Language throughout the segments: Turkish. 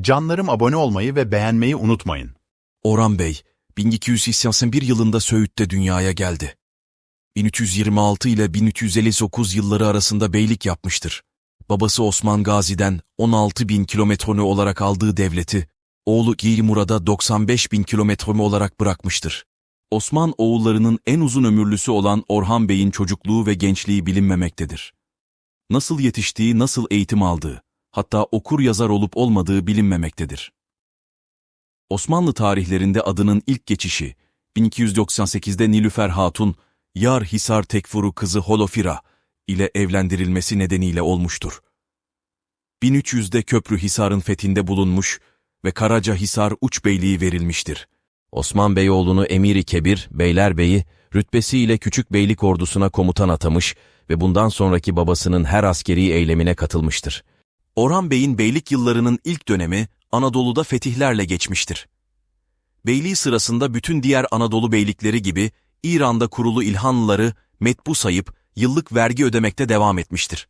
Canlarım abone olmayı ve beğenmeyi unutmayın. Orhan Bey, 1281 yılında Söğüt'te dünyaya geldi. 1326 ile 1359 yılları arasında beylik yapmıştır. Babası Osman Gazi'den 16 bin kilometre olarak aldığı devleti, oğlu Murad'a 95 bin kilometre olarak bırakmıştır. Osman oğullarının en uzun ömürlüsü olan Orhan Bey'in çocukluğu ve gençliği bilinmemektedir. Nasıl yetiştiği, nasıl eğitim aldığı, hatta okur yazar olup olmadığı bilinmemektedir. Osmanlı tarihlerinde adının ilk geçişi, 1298'de Nilüfer Hatun, Yar Hisar Tekfuru kızı Holofira ile evlendirilmesi nedeniyle olmuştur. 1300'de Köprü Hisar'ın fethinde bulunmuş ve Karaca Hisar Uçbeyliği verilmiştir. Osman Beyoğlu'nu Emiri Kebir, Beylerbeyi, rütbesiyle Küçük Beylik ordusuna komutan atamış ve bundan sonraki babasının her askeri eylemine katılmıştır. Orhan Bey'in beylik yıllarının ilk dönemi Anadolu'da fetihlerle geçmiştir. Beyliği sırasında bütün diğer Anadolu beylikleri gibi İran'da kurulu İlhanlıları metbu sayıp yıllık vergi ödemekte devam etmiştir.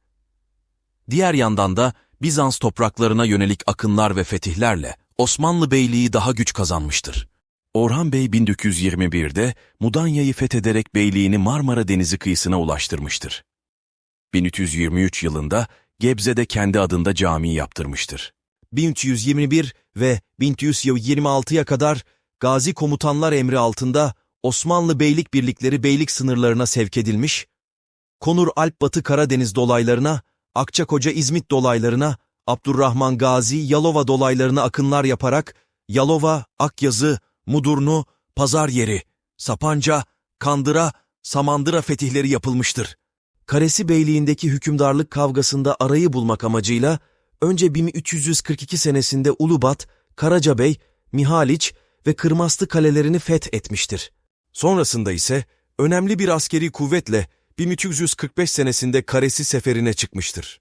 Diğer yandan da Bizans topraklarına yönelik akınlar ve fetihlerle Osmanlı Beyliği daha güç kazanmıştır. Orhan Bey 1921'de Mudanya'yı fethederek beyliğini Marmara Denizi kıyısına ulaştırmıştır. 1323 yılında Gebze'de kendi adında cami yaptırmıştır. 1321 ve 1326'ya kadar gazi komutanlar emri altında Osmanlı beylik birlikleri beylik sınırlarına sevk edilmiş, Konur Alp Batı Karadeniz dolaylarına, Akçakoca İzmit dolaylarına, Abdurrahman Gazi Yalova dolaylarına akınlar yaparak Yalova, Akyazı, Mudurnu, Pazar Yeri, Sapanca, Kandıra, Samandıra fetihleri yapılmıştır. Karesi Beyliğindeki hükümdarlık kavgasında arayı bulmak amacıyla önce 1342 senesinde Ulubat, Karacabey, Mihaliç ve Kırmaslı kalelerini feth etmiştir. Sonrasında ise önemli bir askeri kuvvetle 1345 senesinde Karesi seferine çıkmıştır.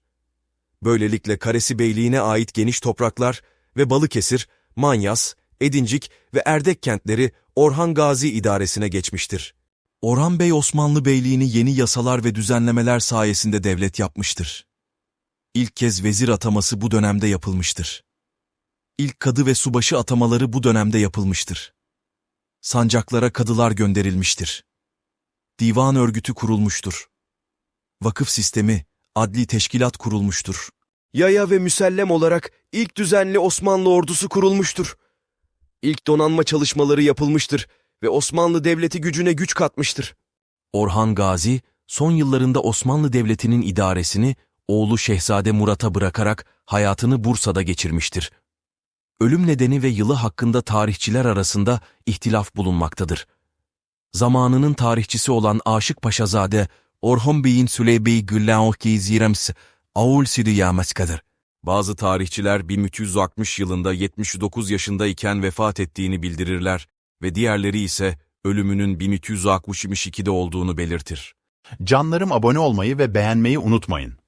Böylelikle Karesi Beyliğine ait geniş topraklar ve Balıkesir, Manyas, Edincik ve Erdek kentleri Orhan Gazi idaresine geçmiştir. Orhan Bey Osmanlı Beyliğini yeni yasalar ve düzenlemeler sayesinde devlet yapmıştır. İlk kez vezir ataması bu dönemde yapılmıştır. İlk kadı ve subaşı atamaları bu dönemde yapılmıştır. Sancaklara kadılar gönderilmiştir. Divan örgütü kurulmuştur. Vakıf sistemi, adli teşkilat kurulmuştur. Yaya ve müsellem olarak ilk düzenli Osmanlı ordusu kurulmuştur. İlk donanma çalışmaları yapılmıştır ve Osmanlı Devleti gücüne güç katmıştır. Orhan Gazi, son yıllarında Osmanlı Devleti'nin idaresini oğlu Şehzade Murat'a bırakarak hayatını Bursa'da geçirmiştir. Ölüm nedeni ve yılı hakkında tarihçiler arasında ihtilaf bulunmaktadır. Zamanının tarihçisi olan Aşık Paşazade, Orhan Bey'in Süleybeyi Güllaoki Zirems, Aul Sidiyamaskadır. Bazı tarihçiler 1360 yılında 79 yaşındayken vefat ettiğini bildirirler ve diğerleri ise ölümünün 1362'de olduğunu belirtir. Canlarım abone olmayı ve beğenmeyi unutmayın.